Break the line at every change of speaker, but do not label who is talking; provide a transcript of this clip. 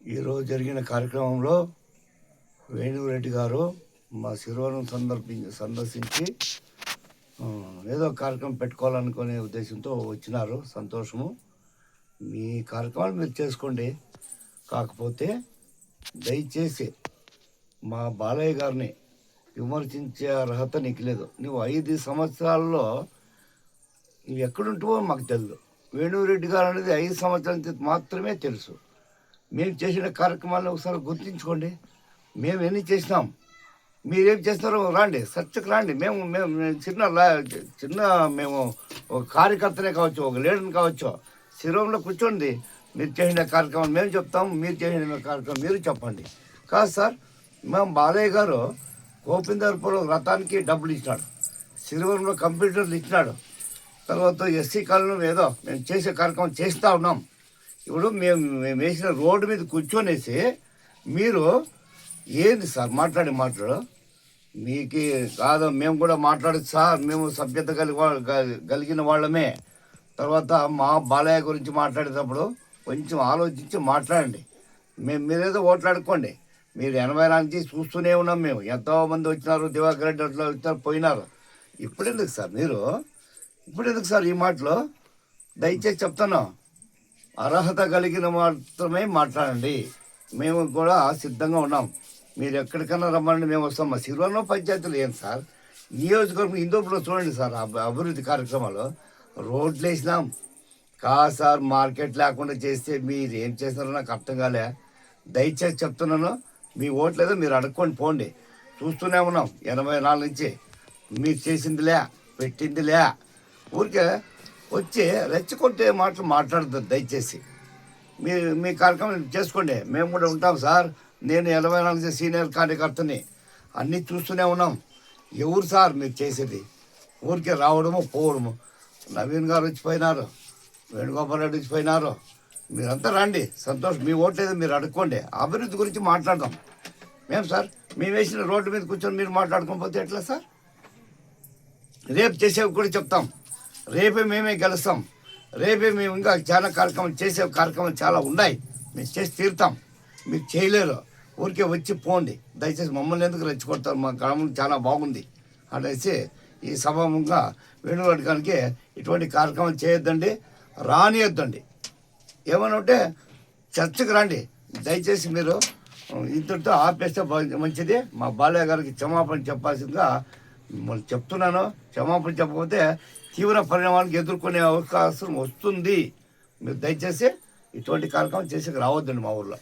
ఈరోజు జరిగిన కార్యక్రమంలో వేణురెడ్డి గారు మా శిరోవరం సందర్భించి సందర్శించి ఏదో కార్యక్రమం పెట్టుకోవాలనుకునే ఉద్దేశంతో వచ్చినారు. సంతోషము. మీ కార్యక్రమాలు మీరు చేసుకోండి. కాకపోతే దయచేసి మా బాలయ్య గారిని విమర్శించే అర్హత నీకు లేదు. నువ్వు ఐదు సంవత్సరాల్లో నువ్వు ఎక్కడుంటావో మాకు తెలియదు వేణురెడ్డి గారు అనేది ఐదు సంవత్సరాల క్రితం మాత్రమే తెలుసు. మేము చేసిన కార్యక్రమాలను ఒకసారి గుర్తించుకోండి. మేము ఎన్ని చేసినాం? మీరేం చేస్తున్నారో రాండి చర్చకు రాండి. మేము మేము చిన్న చిన్న మేము ఒక కార్యకర్తనే కావచ్చు ఒక లీడర్ని కావచ్చు శిరోంలో కూర్చోండి. మీరు చేసిన కార్యక్రమం మేము చెప్తాం మీరు చేసిన కార్యక్రమం మీరు చెప్పండి. కాదు సార్ మేము బాలయ్య గారు గోపిందర్పురం రథానికి డబ్బులు ఇచ్చినాడు. శిరవరంలో కంప్యూటర్లు ఇచ్చినాడు. తర్వాత ఎస్సీ కాలనీ ఏదో మేము చేసే కార్యక్రమం చేస్తూ ఉన్నాం. ఇప్పుడు మేము మేము వేసిన రోడ్డు మీద కూర్చొనేసి మీరు ఏంది సార్ మాట్లాడి మాట్లాడు మీకు కాదు మేము కూడా మాట్లాడచ్చు సార్ మేము సభ్యత కలిగి కలిగిన వాళ్ళమే. తర్వాత మా బాలయ్య గురించి మాట్లాడేటప్పుడు కొంచెం ఆలోచించి మాట్లాడండి. మేము మీరేదో ఓట్లాడుకోండి. మీరు ఎనభై నుంచి చూస్తూనే ఉన్నాం మేము. ఎంతోమంది వచ్చినారు దివాకర్ రెడ్డి అట్లా వచ్చారు పోయినారు. ఇప్పుడు ఎందుకు సార్ మీరు ఇప్పుడు ఎందుకు సార్ ఈ మాటలు? దయచేసి చెప్తాను అర్హత కలిగిన మాత్రమే మాట్లాడండి. మేము కూడా సిద్ధంగా ఉన్నాం. మీరు ఎక్కడికైనా రమ్మని మేము వస్తాం. మా శిరువలో పంచాయతీలు ఏం సార్? నియోజకవర్గం హిందూపులో చూడండి సార్ అభివృద్ధి కార్యక్రమాలు. రోడ్లు వేసినాం. కా సార్ మార్కెట్ లేకుండా చేస్తే మీరు ఏం చేస్తారో నాకు అర్థం కాలే. దయచేసి చెప్తున్నాను మీ ఓట్లేదో మీరు అడుక్కొని పోండి. చూస్తూనే ఉన్నాం. ఎనభై నాలుగు నుంచి. మీరు చేసిందిలే పెట్టిందిలే. ఊరికే వచ్చి రెచ్చగొట్టే మాటలు మాట్లాడద్దు దయచేసి. మీరు మీ కార్యక్రమం చేసుకోండి. మేము కూడా ఉంటాం సార్. నేను ఎనభై నాలుగు సీనియర్ కార్యకర్తని అన్నీ చూస్తూనే ఉన్నాం. ఎవరు సార్ మీరు చేసేది? ఊరికే రావడము పోవడము. నవీన్ గారు వచ్చిపోయినారు వేణుగోపాల్ రెడ్డి వచ్చిపోయినారు. మీరంతా రండి. సంతోష్ మీ ఓట్లేదు మీరు అడుక్కోండి. అభివృద్ధి గురించి మాట్లాడదాం. మేము సార్ మేము వేసిన రోడ్డు మీద కూర్చొని మీరు మాట్లాడుకోకపోతే ఎట్లా సార్? రేపు చేసేవి కూడా చెప్తాం. రేపే మేమే గెలుస్తాం. రేపే మేము ఇంకా చాలా కార్యక్రమం చేసే కార్యక్రమాలు చాలా ఉన్నాయి. మేము చేసి తీరుతాం. మీరు చేయలేరు. ఊరికే వచ్చి పోండి. దయచేసి మమ్మల్ని ఎందుకు రెచ్చగొడతారు మా గ్రామం చాలా బాగుంది. అనేసి ఈ సభముగా వేణుగడకానికి ఇటువంటి కార్యక్రమం చేయొద్దండి. రానియొద్దండి. ఏమైనా ఉంటే చర్చకు రండి. దయచేసి మీరు ఇంతటితో ఆపేస్తే మంచిది. మా బాలయ్య గారికి క్షమాపణ చెప్పాల్సిందిగా మిమ్మల్ని చెప్తున్నాను. క్షమాపణ చెప్పకపోతే తీవ్ర పరిణామాలకు ఎదుర్కొనే అవకాశం వస్తుంది. మీరు దయచేసి ఇటువంటి కార్యక్రమం చేసి రావద్దండి మా ఊర్లో.